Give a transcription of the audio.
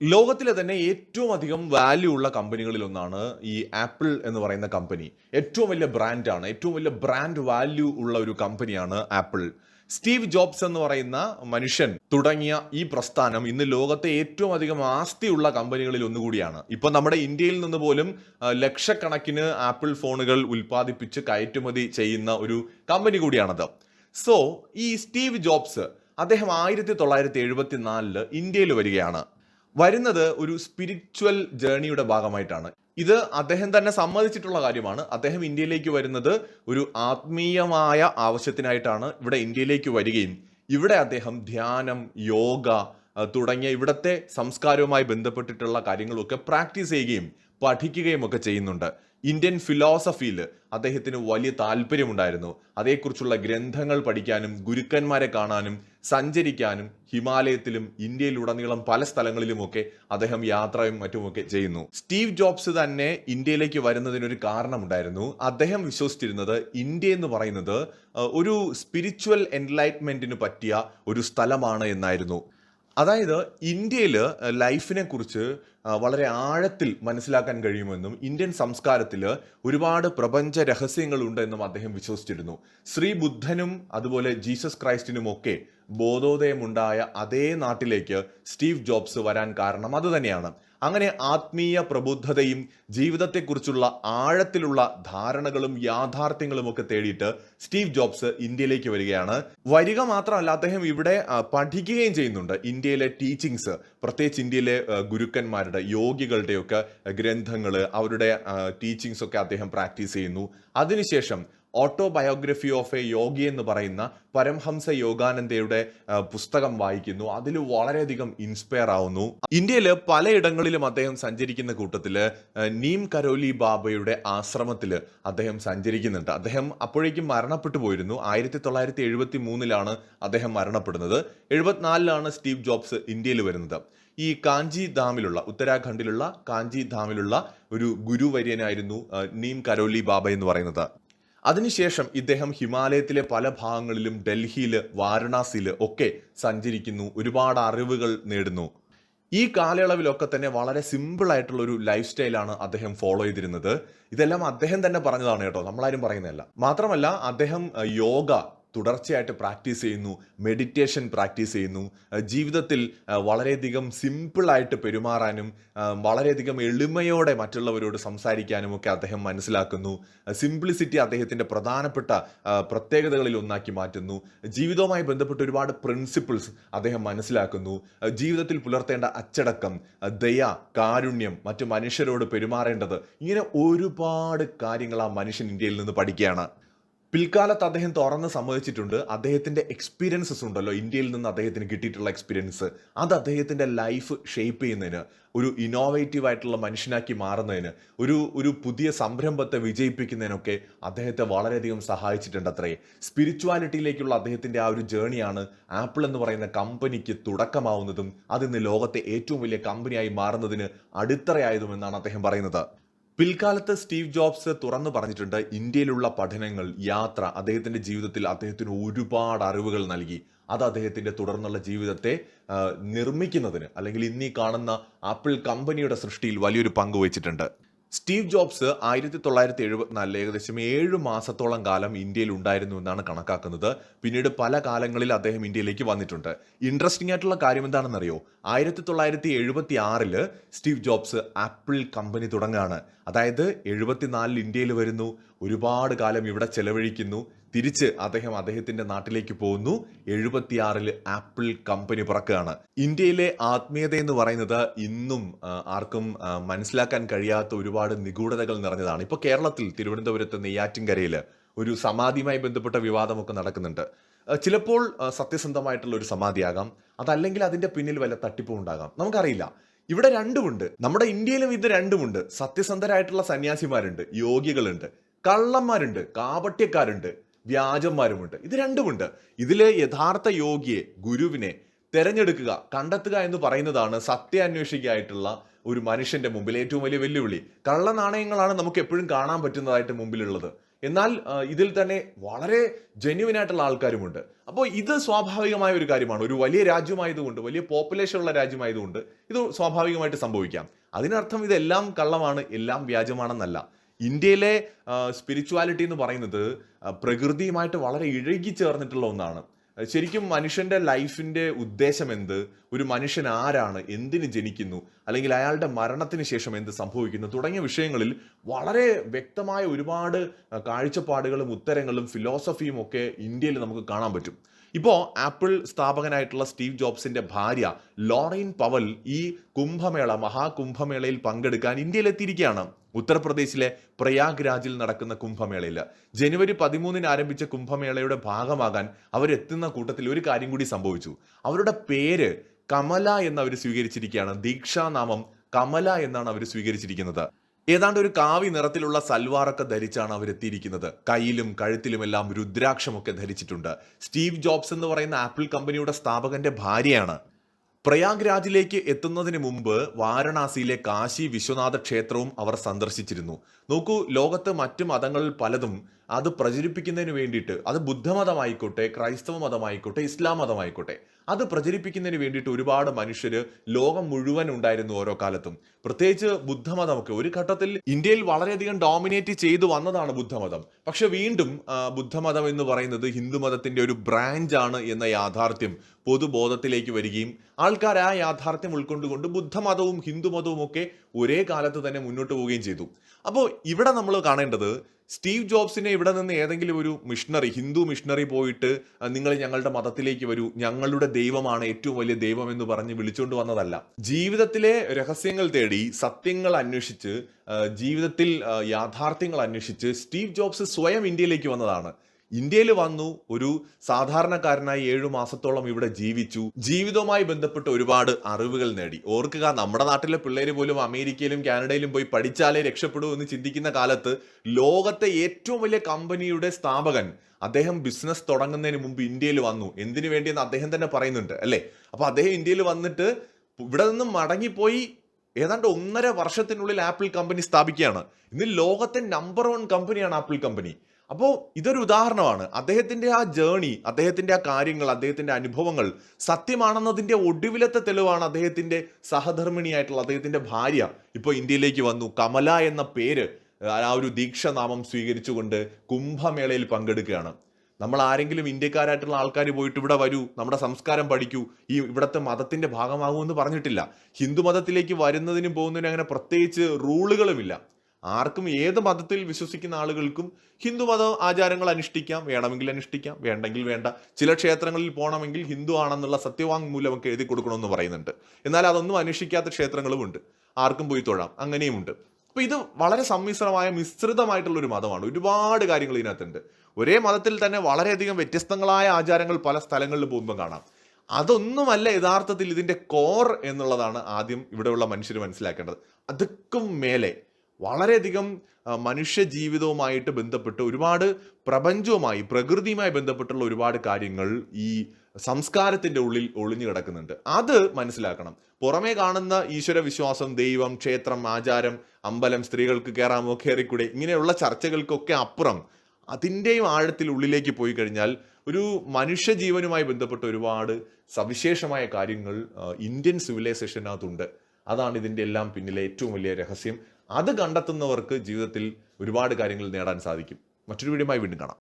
ലോകത്തിലെ തന്നെ ഏറ്റവും അധികം വാല്യൂ ഉള്ള കമ്പനികളിൽ ഒന്നാണ് ഈ ആപ്പിൾ എന്ന് പറയുന്ന കമ്പനി ഏറ്റവും വലിയ ബ്രാൻഡാണ് ഏറ്റവും വലിയ ബ്രാൻഡ് വാല്യൂ ഉള്ള ഒരു കമ്പനിയാണ് ആപ്പിൾ സ്റ്റീവ് ജോബ്സ് എന്ന് പറയുന്ന മനുഷ്യൻ തുടങ്ങിയ ഈ പ്രസ്ഥാനം ഇന്ന് ലോകത്തെ ഏറ്റവും അധികം ആസ്തിയുള്ള കമ്പനികളിൽ ഒന്നുകൂടിയാണ്. ഇപ്പൊ നമ്മുടെ ഇന്ത്യയിൽ നിന്ന് പോലും ലക്ഷക്കണക്കിന് ആപ്പിൾ ഫോണുകൾ ഉൽപ്പാദിപ്പിച്ച് കയറ്റുമതി ചെയ്യുന്ന ഒരു കമ്പനി കൂടിയാണത്. സോ ഈ സ്റ്റീവ് ജോബ്സ് അദ്ദേഹം ആയിരത്തി തൊള്ളായിരത്തി എഴുപത്തി നാലിൽ ഇന്ത്യയിൽ വരികയാണ്. വരുന്നത് ഒരു സ്പിരിച്വൽ ജേണിയുടെ ഭാഗമായിട്ടാണ്. ഇത് അദ്ദേഹം തന്നെ സമ്മതിച്ചിട്ടുള്ള കാര്യമാണ്. അദ്ദേഹം ഇന്ത്യയിലേക്ക് വരുന്നത് ഒരു ആത്മീയമായ ആവശ്യത്തിനായിട്ടാണ് ഇവിടെ ഇന്ത്യയിലേക്ക് വരികയും ഇവിടെ അദ്ദേഹം ധ്യാനം യോഗ തുടങ്ങിയ ഇവിടത്തെ സംസ്കാരവുമായി ബന്ധപ്പെട്ടിട്ടുള്ള കാര്യങ്ങളൊക്കെ പ്രാക്ടീസ് ചെയ്യുകയും പഠിക്കുകയും ഒക്കെ ചെയ്യുന്നുണ്ട്. ഇന്ത്യൻ ഫിലോസഫിയിൽ അദ്ദേഹത്തിന് വലിയ താല്പര്യമുണ്ടായിരുന്നു. അതേക്കുറിച്ചുള്ള ഗ്രന്ഥങ്ങൾ പഠിക്കാനും ഗുരുക്കന്മാരെ കാണാനും സഞ്ചരിക്കാനും ഹിമാലയത്തിലും ഇന്ത്യയിലുടനീളം പല സ്ഥലങ്ങളിലുമൊക്കെ അദ്ദേഹം യാത്രയും മറ്റുമൊക്കെ ചെയ്യുന്നു. സ്റ്റീവ് ജോബ്സ് തന്നെ ഇന്ത്യയിലേക്ക് വരുന്നതിനൊരു കാരണമുണ്ടായിരുന്നു. അദ്ദേഹം വിശ്വസിച്ചിരുന്നത് ഇന്ത്യ എന്ന് പറയുന്നത് ഒരു സ്പിരിച്വൽ എൻലൈറ്റ്മെന്റിന് പറ്റിയ ഒരു സ്ഥലമാണ് എന്നായിരുന്നു. അതായത് ഇന്ത്യയിൽ ലൈഫിനെ കുറിച്ച് വളരെ ആഴത്തിൽ മനസ്സിലാക്കാൻ കഴിയുമെന്നും ഇന്ത്യൻ സംസ്കാരത്തിൽ ഒരുപാട് പ്രപഞ്ച രഹസ്യങ്ങളുണ്ട് എന്നും അദ്ദേഹം വിശ്വസിച്ചിരുന്നു. ശ്രീ ബുദ്ധനും അതുപോലെ ജീസസ് ക്രൈസ്റ്റിനും ഒക്കെ ബോധോദയമുണ്ടായ അതേ നാട്ടിലേക്ക് സ്റ്റീവ് ജോബ്സ് വരാൻ കാരണം അതുതന്നെയാണ് അങ്ങനെ ആത്മീയ പ്രബുദ്ധതയും ജീവിതത്തെക്കുറിച്ചുള്ള ആഴത്തിലുള്ള ധാരണകളും യാഥാർത്ഥ്യങ്ങളും ഒക്കെ തേടിയിട്ട് സ്റ്റീവ് ജോബ്സ് ഇന്ത്യയിലേക്ക് വരികയാണ്. വരിക മാത്രമല്ല അദ്ദേഹം ഇവിടെ പഠിക്കുകയും ചെയ്യുന്നുണ്ട്. ഇന്ത്യയിലെ ടീച്ചിങ്സ് പ്രത്യേകിച്ച് ഇന്ത്യയിലെ ഗുരുക്കന്മാരുടെ യോഗികളുടെയൊക്കെ ഗ്രന്ഥങ്ങൾ അവരുടെ ടീച്ചിങ്സ് ഒക്കെ അദ്ദേഹം പ്രാക്ടീസ് ചെയ്യുന്നു. അതിനുശേഷം ഓട്ടോബയോഗ്രഫി ഓഫ് എ യോഗി എന്ന് പറയുന്ന പരംഹംസ യോഗാനന്ദയുടെ പുസ്തകം വായിക്കുന്നു. അതിൽ വളരെയധികം ഇൻസ്പയർ ആവുന്നു. ഇന്ത്യയിൽ പലയിടങ്ങളിലും അദ്ദേഹം സഞ്ചരിക്കുന്ന കൂട്ടത്തിൽ നീം കരോലി ബാബയുടെ ആശ്രമത്തിൽ അദ്ദേഹം സഞ്ചരിക്കുന്നുണ്ട്. അദ്ദേഹം അപ്പോഴേക്കും മരണപ്പെട്ടു പോയിരുന്നു. ആയിരത്തി തൊള്ളായിരത്തി എഴുപത്തി മൂന്നിലാണ് അദ്ദേഹം മരണപ്പെടുന്നത്. എഴുപത്തിനാലിലാണ് സ്റ്റീവ് ജോബ്സ് ഇന്ത്യയിൽ വരുന്നത്. ഈ കാഞ്ചി ധാമിലുള്ള ഉത്തരാഖണ്ഡിലുള്ള കാഞ്ചി ധാമിലുള്ള ഒരു ഗുരുവര്യനായിരുന്നു നീം കരോലി ബാബ എന്ന് പറയുന്നത്. അതിനുശേഷം ഇദ്ദേഹം ഹിമാലയത്തിലെ പല ഭാഗങ്ങളിലും ഡൽഹിയിൽ വാരണാസിയിൽ ഒക്കെ സഞ്ചരിക്കുന്നു. ഒരുപാട് അറിവുകൾ നേടുന്നു. ഈ കാലയളവിലൊക്കെ തന്നെ വളരെ സിമ്പിൾ ആയിട്ടുള്ള ഒരു ലൈഫ് സ്റ്റൈലാണ് അദ്ദേഹം ഫോളോ ചെയ്തിരുന്നത്. ഇതെല്ലാം അദ്ദേഹം തന്നെ പറഞ്ഞതാണ് കേട്ടോ. നമ്മളാരും പറയുന്നതല്ല. മാത്രമല്ല അദ്ദേഹം യോഗ തുടർച്ചയായിട്ട് പ്രാക്ടീസ് ചെയ്യുന്നു മെഡിറ്റേഷൻ പ്രാക്ടീസ് ചെയ്യുന്നു. ജീവിതത്തിൽ വളരെയധികം സിമ്പിളായിട്ട് പെരുമാറാനും വളരെയധികം എളിമയോടെ മറ്റുള്ളവരോട് സംസാരിക്കാനും ഒക്കെ അദ്ദേഹം മനസ്സിലാക്കുന്നു. സിംപ്ലിസിറ്റി അദ്ദേഹത്തിന്റെ പ്രധാനപ്പെട്ട പ്രത്യേകതകളിൽ ഒന്നാക്കി മാറ്റുന്നു. ജീവിതവുമായി ബന്ധപ്പെട്ട് ഒരുപാട് പ്രിൻസിപ്പിൾസ് അദ്ദേഹം മനസ്സിലാക്കുന്നു. ജീവിതത്തിൽ പുലർത്തേണ്ട അച്ചടക്കം ദയ കാരുണ്യം മറ്റു മനുഷ്യരോട് പെരുമാറേണ്ടത് ഇങ്ങനെ ഒരുപാട് കാര്യങ്ങൾ ആ മനുഷ്യൻ ഇന്ത്യയിൽ നിന്ന് പഠിക്കുകയാണ്. പിൽക്കാലത്ത് അദ്ദേഹം തുറന്ന് സമ്മതിച്ചിട്ടുണ്ട്. അദ്ദേഹത്തിന്റെ എക്സ്പീരിയൻസസ് ഉണ്ടല്ലോ. ഇന്ത്യയിൽ നിന്ന് അദ്ദേഹത്തിന് കിട്ടിയിട്ടുള്ള എക്സ്പീരിയൻസ് അത് അദ്ദേഹത്തിന്റെ ലൈഫ് ഷേപ്പ് ചെയ്യുന്നതിന് ഒരു ഇന്നോവേറ്റീവ് ആയിട്ടുള്ള മനുഷ്യനാക്കി മാറുന്നതിന് ഒരു ഒരു പുതിയ സംരംഭത്തെ വിജയിപ്പിക്കുന്നതിനൊക്കെ അദ്ദേഹത്തെ വളരെയധികം സഹായിച്ചിട്ടുണ്ട് അത്രേ. സ്പിരിച്വാലിറ്റിയിലേക്കുള്ള അദ്ദേഹത്തിന്റെ ആ ഒരു ജേണിയാണ് ആപ്പിൾ എന്ന് പറയുന്ന കമ്പനിക്ക് തുടക്കമാവുന്നതും അതിന്ന് ലോകത്തെ ഏറ്റവും വലിയ കമ്പനിയായി മാറുന്നതിന് അടിത്തറയായതുമെന്നാണ് അദ്ദേഹം പറയുന്നത്. പിൽക്കാലത്ത് സ്റ്റീവ് ജോബ്സ് തുറന്നു പറഞ്ഞിട്ടുണ്ട് ഇന്ത്യയിലുള്ള പഠനങ്ങൾ യാത്ര അദ്ദേഹത്തിന്റെ ജീവിതത്തിൽ അദ്ദേഹത്തിന് ഒരുപാട് അറിവുകൾ നൽകി. അത് അദ്ദേഹത്തിന്റെ തുടർന്നുള്ള ജീവിതത്തെ നിർമ്മിക്കുന്നതിന് അല്ലെങ്കിൽ ഇന്നീ കാണുന്ന ആപ്പിൾ കമ്പനിയുടെ സൃഷ്ടിയിൽ വലിയൊരു പങ്ക് വഹിച്ചിട്ടുണ്ട്. സ്റ്റീവ് ജോബ്സ് ആയിരത്തി തൊള്ളായിരത്തി എഴുപത്തിനാലിൽ ഏകദേശം ഏഴ് മാസത്തോളം കാലം ഇന്ത്യയിൽ ഉണ്ടായിരുന്നു എന്നാണ് കണക്കാക്കുന്നത്. പിന്നീട് പല കാലങ്ങളിൽ അദ്ദേഹം ഇന്ത്യയിലേക്ക് വന്നിട്ടുണ്ട്. ഇൻട്രസ്റ്റിംഗ് ആയിട്ടുള്ള കാര്യം എന്താണെന്നറിയോ? ആയിരത്തി തൊള്ളായിരത്തി എഴുപത്തി ആറിൽ സ്റ്റീവ് ജോബ്സ് ആപ്പിൾ കമ്പനി തുടങ്ങുകയാണ്. അതായത് എഴുപത്തിനാലിൽ ഇന്ത്യയിൽ വരുന്നു. ഒരുപാട് കാലം ഇവിടെ ചെലവഴിക്കുന്നു. തിരിച്ച് അദ്ദേഹം അദ്ദേഹത്തിന്റെ നാട്ടിലേക്ക് പോകുന്നു. എഴുപത്തിയാറിൽ ആപ്പിൾ കമ്പനി പിറക്കുകയാണ്. ഇന്ത്യയിലെ ആത്മീയത എന്ന് പറയുന്നത് ഇന്നും ആർക്കും മനസ്സിലാക്കാൻ കഴിയാത്ത ഒരുപാട് നിഗൂഢതകൾ നിറഞ്ഞതാണ്. ഇപ്പൊ കേരളത്തിൽ തിരുവനന്തപുരത്ത് നെയ്യാറ്റിൻകരയിൽ ഒരു സമാധിയുമായി ബന്ധപ്പെട്ട വിവാദമൊക്കെ നടക്കുന്നുണ്ട്. ചിലപ്പോൾ സത്യസന്ധമായിട്ടുള്ള ഒരു സമാധിയാകാം. അതല്ലെങ്കിൽ അതിന്റെ പിന്നിൽ വല്ല തട്ടിപ്പും ഉണ്ടാകാം. നമുക്കറിയില്ല. ഇവിടെ രണ്ടുമുണ്ട്. നമ്മുടെ ഇന്ത്യയിലും ഇത് രണ്ടുമുണ്ട്. സത്യസന്ധരായിട്ടുള്ള സന്യാസിമാരുണ്ട് യോഗികളുണ്ട് കള്ളന്മാരുണ്ട് കാപട്യക്കാരുണ്ട്. വ്യാജന്മാരുമുണ്ട്. ഇത് രണ്ടുമുണ്ട്. ഇതിലെ യഥാർത്ഥ യോഗിയെ ഗുരുവിനെ തെരഞ്ഞെടുക്കുക കണ്ടെത്തുക എന്ന് പറയുന്നതാണ് സത്യാന്വേഷിക്കായിട്ടുള്ള ഒരു മനുഷ്യന്റെ മുമ്പിൽ ഏറ്റവും വലിയ വെല്ലുവിളി. കള്ള നാണയങ്ങളാണ് നമുക്ക് എപ്പോഴും കാണാൻ പറ്റുന്നതായിട്ട് മുമ്പിലുള്ളത്. എന്നാൽ ഇതിൽ തന്നെ വളരെ ജെന്യുവൻ ആയിട്ടുള്ള ആൾക്കാരുമുണ്ട്. അപ്പോൾ ഇത് സ്വാഭാവികമായ ഒരു കാര്യമാണ്. ഒരു വലിയ രാജ്യമായതുകൊണ്ട് വലിയ പോപ്പുലേഷൻ ഉള്ള രാജ്യമായതുകൊണ്ട് ഇത് സ്വാഭാവികമായിട്ട് സംഭവിക്കാം. അതിനർത്ഥം ഇതെല്ലാം കള്ളമാണ് എല്ലാം വ്യാജമാണെന്നല്ല. ഇന്ത്യയിലെ സ്പിരിച്വാലിറ്റി എന്ന് പറയുന്നത് പ്രകൃതിയുമായിട്ട് വളരെ ഇഴകി ചേർന്നിട്ടുള്ള ഒന്നാണ്. ശരിക്കും മനുഷ്യന്റെ ലൈഫിന്റെ ഉദ്ദേശം എന്ത്? ഒരു മനുഷ്യൻ ആരാണ്? എന്തിന് ജനിക്കുന്നു? അല്ലെങ്കിൽ അയാളുടെ മരണത്തിന് ശേഷം എന്ത് സംഭവിക്കുന്നു? തുടങ്ങിയ വിഷയങ്ങളിൽ വളരെ വ്യക്തമായ ഒരുപാട് കാഴ്ചപ്പാടുകളും ഉത്തരങ്ങളും ഫിലോസഫിയും ഒക്കെ ഇന്ത്യയിൽ നമുക്ക് കാണാൻ പറ്റും. ഇപ്പോൾ ആപ്പിൾ സ്ഥാപകനായിട്ടുള്ള സ്റ്റീവ് ജോബ്സിന്റെ ഭാര്യ ലോറൈൻ പവൽ ഈ കുംഭമേള മഹാകുംഭമേളയിൽ പങ്കെടുക്കാൻ ഇന്ത്യയിലെത്തിയിരിക്കുകയാണ്. ഉത്തർപ്രദേശിലെ പ്രയാഗ് രാജിൽ നടക്കുന്ന കുംഭമേളയിൽ. ജനുവരി പതിമൂന്നിന് ആരംഭിച്ച കുംഭമേളയുടെ ഭാഗമാകാൻ അവരെത്തുന്ന കൂട്ടത്തിൽ ഒരു കാര്യം കൂടി സംഭവിച്ചു. അവരുടെ പേര് കമല എന്ന് അവർ സ്വീകരിച്ചിരിക്കുകയാണ്. ദീക്ഷാനാമം കമല എന്നാണ് അവർ സ്വീകരിച്ചിരിക്കുന്നത്. ഏതാണ്ട് ഒരു കാവി നിറത്തിലുള്ള സൽവാറൊക്കെ ധരിച്ചാണ് അവരെത്തിയിരിക്കുന്നത്. കയ്യിലും കഴുത്തിലുമെല്ലാം രുദ്രാക്ഷമൊക്കെ ധരിച്ചിട്ടുണ്ട്. സ്റ്റീവ് ജോബ്സ് എന്ന് പറയുന്ന ആപ്പിൾ കമ്പനിയുടെ സ്ഥാപകന്റെ ഭാര്യയാണ്. പ്രയാഗ് രാജിലേക്ക് എത്തുന്നതിന് മുമ്പ് വാരണാസിയിലെ കാശി വിശ്വനാഥ ക്ഷേത്രവും അവർ സന്ദർശിച്ചിരുന്നു. നോക്കൂ ലോകത്ത് മറ്റ് മതങ്ങളിൽ പലതും അത് പ്രചരിപ്പിക്കുന്നതിന് വേണ്ടിയിട്ട് അത് ബുദ്ധമതമായിക്കോട്ടെ ക്രൈസ്തവ മതമായിക്കോട്ടെ ഇസ്ലാം മതമായിക്കോട്ടെ അത് പ്രചരിപ്പിക്കുന്നതിന് വേണ്ടിയിട്ട് ഒരുപാട് മനുഷ്യർ ലോകം മുഴുവൻ ഉണ്ടായിരുന്നു ഓരോ കാലത്തും. പ്രത്യേകിച്ച് ബുദ്ധമതമൊക്കെ ഒരു ഘട്ടത്തിൽ ഇന്ത്യയിൽ വളരെയധികം ഡോമിനേറ്റ് ചെയ്തു വന്നതാണ് ബുദ്ധമതം പക്ഷെ വീണ്ടും ബുദ്ധമതം എന്ന് പറയുന്നത് ഹിന്ദുമതത്തിന്റെ ഒരു ബ്രാഞ്ച് ആണ് എന്ന യാഥാർത്ഥ്യം പൊതുബോധത്തിലേക്ക് വരികയും ആൾക്കാർ ആ യാഥാർത്ഥ്യം ഉൾക്കൊണ്ടുകൊണ്ട് ബുദ്ധമതവും ഹിന്ദുമതവും ഒക്കെ ഒരേ കാലത്ത് തന്നെ മുന്നോട്ട് പോവുകയും ചെയ്തു. അപ്പോൾ ഇവിടെ നമ്മൾ കാണേണ്ടത് സ്റ്റീവ് ജോബ്സിനെ ഇവിടെ നിന്ന് ഏതെങ്കിലും ഒരു മിഷണറി ഹിന്ദു മിഷണറി പോയിട്ട് നിങ്ങൾ ഞങ്ങളുടെ മതത്തിലേക്ക് വരൂ ഞങ്ങളുടെ ദൈവമാണ് ഏറ്റവും വലിയ ദൈവം എന്ന് പറഞ്ഞ് വിളിച്ചുകൊണ്ട് വന്നതല്ല. ജീവിതത്തിലെ രഹസ്യങ്ങൾ തേടി സത്യങ്ങൾ അന്വേഷിച്ച് ജീവിതത്തിൽ യാഥാർത്ഥ്യങ്ങൾ അന്വേഷിച്ച് സ്റ്റീവ് ജോബ്സ് സ്വയം ഇന്ത്യയിലേക്ക് വന്നതാണ്. ഇന്ത്യയിൽ വന്നു ഒരു സാധാരണക്കാരനായി ഏഴു മാസത്തോളം ഇവിടെ ജീവിച്ചു. ജീവിതവുമായി ബന്ധപ്പെട്ട് ഒരുപാട് അറിവുകൾ നേടി. ഓർക്കുക നമ്മുടെ നാട്ടിലെ പിള്ളേർ പോലും അമേരിക്കയിലും കാനഡയിലും പോയി പഠിച്ചാലേ രക്ഷപ്പെടൂ എന്ന് ചിന്തിക്കുന്ന കാലത്ത് ലോകത്തെ ഏറ്റവും വലിയ കമ്പനിയുടെ സ്ഥാപകൻ അദ്ദേഹം ബിസിനസ് തുടങ്ങുന്നതിന് മുമ്പ് ഇന്ത്യയിൽ വന്നു. എന്തിനു വേണ്ടിയെന്ന് അദ്ദേഹം തന്നെ പറയുന്നുണ്ട് അല്ലേ? അപ്പൊ അദ്ദേഹം ഇന്ത്യയിൽ വന്നിട്ട് ഇവിടെ നിന്നും മടങ്ങിപ്പോയി ഏതാണ്ട് ഒന്നര വർഷത്തിനുള്ളിൽ ആപ്പിൾ കമ്പനി സ്ഥാപിക്കുകയാണ്. ഇന്ന് ലോകത്തെ നമ്പർ വൺ കമ്പനിയാണ് ആപ്പിൾ കമ്പനി. അപ്പോൾ ഇതൊരു ഉദാഹരണമാണ്. അദ്ദേഹത്തിന്റെ ആ ജേണി അദ്ദേഹത്തിന്റെ ആ കാര്യങ്ങൾ അദ്ദേഹത്തിന്റെ അനുഭവങ്ങൾ സത്യമാണെന്നതിന്റെ ഒടുവിലത്തെ തെളിവാണ് അദ്ദേഹത്തിന്റെ സഹധർമ്മിണിയായിട്ടുള്ള അദ്ദേഹത്തിന്റെ ഭാര്യ ഇപ്പോൾ ഇന്ത്യയിലേക്ക് വന്നു. കമല എന്ന പേര് ആ ഒരു ദീക്ഷനാമം സ്വീകരിച്ചുകൊണ്ട് കുംഭമേളയിൽ പങ്കെടുക്കുകയാണ്. നമ്മൾ ആരെങ്കിലും ഇന്ത്യക്കാരായിട്ടുള്ള ആൾക്കാർ പോയിട്ട് ഇവിടെ വരൂ നമ്മുടെ സംസ്കാരം പഠിക്കൂ ഈ ഇവിടുത്തെ മതത്തിന്റെ ഭാഗമാകൂ എന്ന് പറഞ്ഞിട്ടില്ല. ഹിന്ദു മതത്തിലേക്ക് വരുന്നതിനും പോകുന്നതിനും അങ്ങനെ പ്രത്യേകിച്ച് റൂളുകളുമില്ല. ആർക്കും ഏത് മതത്തിൽ വിശ്വസിക്കുന്ന ആളുകൾക്കും ഹിന്ദു മത ആചാരങ്ങൾ അനുഷ്ഠിക്കാം വേണമെങ്കിൽ അനുഷ്ഠിക്കാം വേണ്ടെങ്കിൽ വേണ്ട. ചില ക്ഷേത്രങ്ങളിൽ പോകണമെങ്കിൽ ഹിന്ദു ആണെന്നുള്ള സത്യവാങ്മൂലമൊക്കെ എഴുതി കൊടുക്കണമെന്ന് പറയുന്നുണ്ട്. എന്നാൽ അതൊന്നും അനുഷ്ഠിക്കാത്ത ക്ഷേത്രങ്ങളുമുണ്ട് ആർക്കും പോയി തൊഴാം. അങ്ങനെയുമുണ്ട് അപ്പൊ ഇത് വളരെ സമ്മിശ്രമായ മിശ്രിതമായിട്ടുള്ള ഒരു മതമാണ്. ഒരുപാട് കാര്യങ്ങൾ ഇതിനകത്തുണ്ട്. ഒരേ മതത്തിൽ തന്നെ വളരെയധികം വ്യത്യസ്തങ്ങളായ ആചാരങ്ങൾ പല സ്ഥലങ്ങളിൽ പോകുമ്പോൾ കാണാം. അതൊന്നുമല്ല യഥാർത്ഥത്തിൽ ഇതിന്റെ കോർ എന്നുള്ളതാണ് ആദ്യം ഇവിടെയുള്ള മനുഷ്യർ മനസ്സിലാക്കേണ്ടത്. അതുക്കും മേലെ വളരെയധികം മനുഷ്യ ജീവിതവുമായിട്ട് ബന്ധപ്പെട്ട് ഒരുപാട് പ്രപഞ്ചവുമായി പ്രകൃതിയുമായി ബന്ധപ്പെട്ടുള്ള ഒരുപാട് കാര്യങ്ങൾ ഈ സംസ്കാരത്തിന്റെ ഉള്ളിൽ ഒളിഞ്ഞു കിടക്കുന്നുണ്ട്. അത് മനസ്സിലാക്കണം. പുറമേ കാണുന്ന ഈശ്വര വിശ്വാസം ദൈവം ക്ഷേത്രം ആചാരം അമ്പലം സ്ത്രീകൾക്ക് കയറാമോ കയറിക്കൂടെ ഇങ്ങനെയുള്ള ചർച്ചകൾക്കൊക്കെ അപ്പുറം അതിന്റെയും ആഴത്തിൽ ഉള്ളിലേക്ക് പോയി കഴിഞ്ഞാൽ ഒരു മനുഷ്യ ജീവനുമായി ബന്ധപ്പെട്ട ഒരുപാട് സവിശേഷമായ കാര്യങ്ങൾ ഇന്ത്യൻ സിവിലൈസേഷനകത്തുണ്ട്. അതാണ് ഇതിന്റെ എല്ലാം പിന്നിലെ ഏറ്റവും വലിയ രഹസ്യം. അത് കണ്ടെത്തുന്നവർക്ക് ജീവിതത്തിൽ ഒരുപാട് കാര്യങ്ങൾ നേടാൻ സാധിക്കും. മറ്റൊരു വീഡിയോയുമായി വീണ്ടും കാണാം.